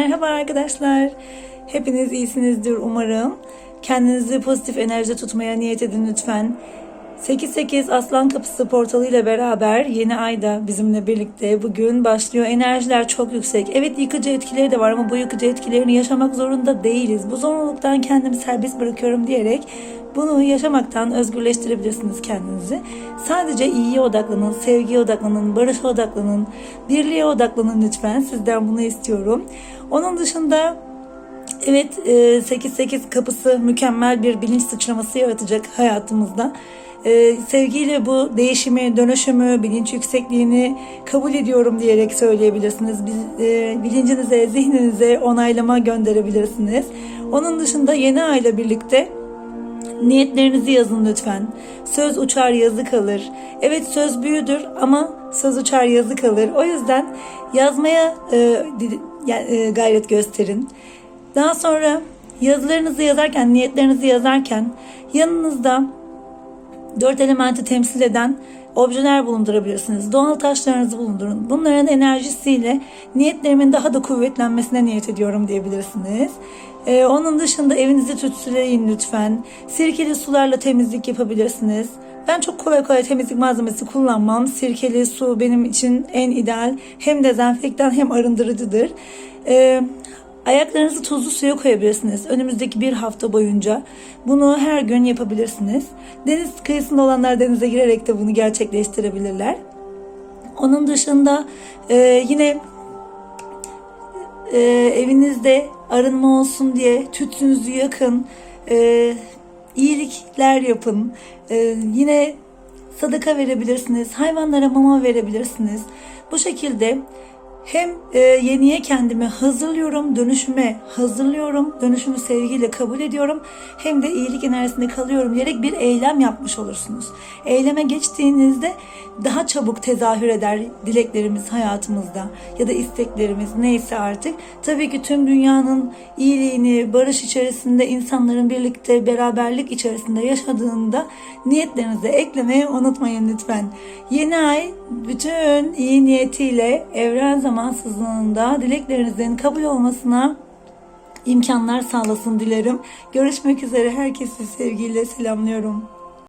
Merhaba arkadaşlar. Hepiniz iyisinizdir umarım. Kendinizi pozitif enerjide tutmaya niyet edin lütfen. 88 Aslan Kapısı portalı ile beraber yeni ayda bizimle birlikte bugün başlıyor. Enerjiler çok yüksek. Evet yıkıcı etkileri de var ama bu yıkıcı etkilerini yaşamak zorunda değiliz. Bu zorunluluktan kendimi serbest bırakıyorum diyerek bunu yaşamaktan özgürleştirebilirsiniz kendinizi. Sadece iyiye odaklanın, sevgiye odaklanın, barışa odaklanın, birliğe odaklanın lütfen. Sizden bunu istiyorum. Onun dışında Evet, e, 8-8 kapısı mükemmel bir bilinç sıçraması yaratacak hayatımızda. E, sevgiyle bu değişimi, dönüşümü, bilinç yüksekliğini kabul ediyorum diyerek söyleyebilirsiniz. Biz, e, bilincinize, zihninize onaylama gönderebilirsiniz. Onun dışında yeni ayla birlikte Niyetlerinizi yazın lütfen. Söz uçar yazı kalır. Evet söz büyüdür ama söz uçar yazı kalır. O yüzden yazmaya e, e, gayret gösterin. Daha sonra yazılarınızı yazarken, niyetlerinizi yazarken yanınızda dört elementi temsil eden objeler bulundurabilirsiniz. Doğal taşlarınızı bulundurun. Bunların enerjisiyle niyetlerimin daha da kuvvetlenmesine niyet ediyorum diyebilirsiniz. Ee, onun dışında evinizi tütsüleyin lütfen. Sirkeli sularla temizlik yapabilirsiniz. Ben çok kolay kolay temizlik malzemesi kullanmam. Sirkeli su benim için en ideal. Hem dezenfektan hem arındırıcıdır. Ee, Ayaklarınızı tuzlu suya koyabilirsiniz. Önümüzdeki bir hafta boyunca bunu her gün yapabilirsiniz. Deniz kıyısında olanlar denize girerek de bunu gerçekleştirebilirler. Onun dışında e, yine e, evinizde arınma olsun diye tütsünüzü yakın, e, iyilikler yapın. E, yine sadaka verebilirsiniz, hayvanlara mama verebilirsiniz. Bu şekilde hem e, yeniye kendimi hazırlıyorum, dönüşüme hazırlıyorum, dönüşümü sevgiyle kabul ediyorum. Hem de iyilik enerjisinde kalıyorum diyerek bir eylem yapmış olursunuz. Eyleme geçtiğinizde daha çabuk tezahür eder dileklerimiz hayatımızda ya da isteklerimiz neyse artık. Tabii ki tüm dünyanın iyiliğini, barış içerisinde insanların birlikte beraberlik içerisinde yaşadığında niyetlerinize eklemeyi unutmayın lütfen. Yeni ay bütün iyi niyetiyle evren zamansızlığında dileklerinizin kabul olmasına imkanlar sağlasın dilerim. Görüşmek üzere herkesi sevgiyle selamlıyorum.